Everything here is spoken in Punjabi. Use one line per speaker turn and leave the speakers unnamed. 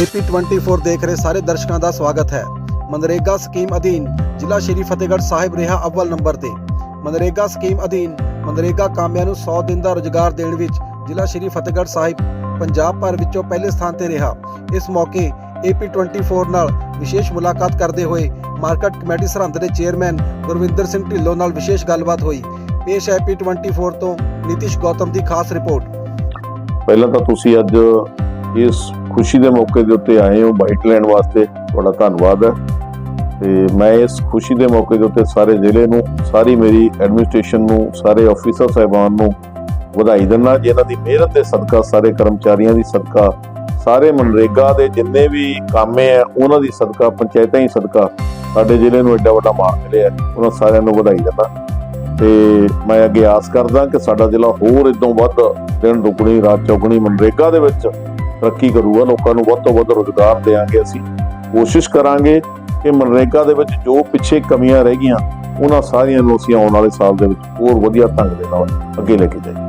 AP24 ਦੇਖ ਰਹੇ ਸਾਰੇ ਦਰਸ਼ਕਾਂ ਦਾ ਸਵਾਗਤ ਹੈ। ਮਨਰੇਗਾ ਸਕੀਮ ਅਧੀਨ ਜ਼ਿਲ੍ਹਾ ਸ਼੍ਰੀ ਫਤਿਹਗੜ੍ਹ ਸਾਹਿਬ ਰਿਹਾ ਅਵਲ ਨੰਬਰ ਤੇ। ਮਨਰੇਗਾ ਸਕੀਮ ਅਧੀਨ ਮਨਰੇਗਾ ਕਾਮਿਆਂ ਨੂੰ 100 ਦਿਨ ਦਾ ਰੁਜ਼ਗਾਰ ਦੇਣ ਵਿੱਚ ਜ਼ਿਲ੍ਹਾ ਸ਼੍ਰੀ ਫਤਿਹਗੜ੍ਹ ਸਾਹਿਬ ਪੰਜਾਬ ਭਰ ਵਿੱਚੋਂ ਪਹਿਲੇ ਸਥਾਨ ਤੇ ਰਿਹਾ। ਇਸ ਮੌਕੇ AP24 ਨਾਲ ਵਿਸ਼ੇਸ਼ ਮੁਲਾਕਾਤ ਕਰਦੇ ਹੋਏ ਮਾਰਕੀਟ ਕਮੇਟੀ ਸਰਹੰਦ ਦੇ ਚੇਅਰਮੈਨ ਗੁਰਵਿੰਦਰ ਸਿੰਘ ਢਿੱਲੋਂ ਨਾਲ ਵਿਸ਼ੇਸ਼ ਗੱਲਬਾਤ ਹੋਈ। ਪੇਸ਼ ਹੈ AP24 ਤੋਂ ਨਿਤਿਸ਼ ਗੌਤਮ ਦੀ ਖਾਸ ਰਿਪੋਰਟ।
ਪਹਿਲਾਂ ਤਾਂ ਤੁਸੀਂ ਅੱਜ ਇਸ ਖੁਸ਼ੀ ਦੇ ਮੌਕੇ ਦੇ ਉੱਤੇ ਆਏ ਹੋ। ਬਾਈਟ ਲੈਣ ਵਾਸਤੇ ਤੁਹਾਡਾ ਧੰਨਵਾਦ ਹੈ। ਤੇ ਮੈਂ ਇਸ ਖੁਸ਼ੀ ਦੇ ਮੌਕੇ ਦੇ ਉੱਤੇ ਸਾਰੇ ਜ਼ਿਲ੍ਹੇ ਨੂੰ, ਸਾਰੀ ਮੇਰੀ ਐਡਮਿਨਿਸਟ੍ਰੇਸ਼ਨ ਨੂੰ, ਸਾਰੇ ਆਫੀਸਰ ਸਾਹਿਬਾਨ ਨੂੰ ਵਧਾਈ ਦਿੰਦਾ, ਜਿਨ੍ਹਾਂ ਦੀ ਮਿਹਨਤ ਦੇ ਸਦਕਾ, ਸਾਰੇ ਕਰਮਚਾਰੀਆਂ ਦੀ ਸਦਕਾ, ਸਾਰੇ ਮਨਰੇਗਾ ਦੇ ਜਿੰਨੇ ਵੀ ਕਾਮੇ ਆ ਉਹਨਾਂ ਦੀ ਸਦਕਾ, ਪੰਚਾਇਤਾਂ ਹੀ ਸਦਕਾ, ਸਾਡੇ ਜ਼ਿਲ੍ਹੇ ਨੂੰ ਐਡਾ ਵੱਡਾ ਮਾਣ ਮਿਲਿਆ ਉਹਨਾਂ ਸਾਰਿਆਂ ਨੂੰ ਵਧਾਈ ਦਿੰਦਾ। ਤੇ ਮੈਂ ਅੱਗੇ ਆਸ ਕਰਦਾ ਕਿ ਸਾਡਾ ਜ਼ਿਲ੍ਹਾ ਹੋਰ ਇਦੋਂ ਵੱਧ ਦਿਨ ਦੁਗਣੀ ਰਾਤ ਚੌਗਣੀ ਮਨਰੇਗਾ ਦੇ ਵਿੱਚ ਤਰੱਕੀ ਕਰੂਗਾ, ਲੋਕਾਂ ਨੂੰ ਵੱਧ ਤੋਂ ਵੱਧ ਰੋਜ਼ਗਾਰ ਦੇਵਾਂਗੇ ਅਸੀਂ। ਕੋਸ਼ਿਸ਼ ਕਰਾਂਗੇ ਕਿ ਮਨਰੇਗਾ ਦੇ ਵਿੱਚ ਜੋ ਪਿੱਛੇ ਕਮੀਆਂ ਰਹਿ ਗਈਆਂ, ਉਹਨਾਂ ਸਾਰੀਆਂ ਨੂੰ ਅਸੀਂ ਆਉਣ ਵਾਲੇ ਸਾਲ ਦੇ ਵਿੱਚ ਹੋਰ ਵਧੀਆ ਢੰਗ ਦੇ ਨਾਲ ਅੱਗੇ ਲੈ ਕੇ ਜਾਈਏ।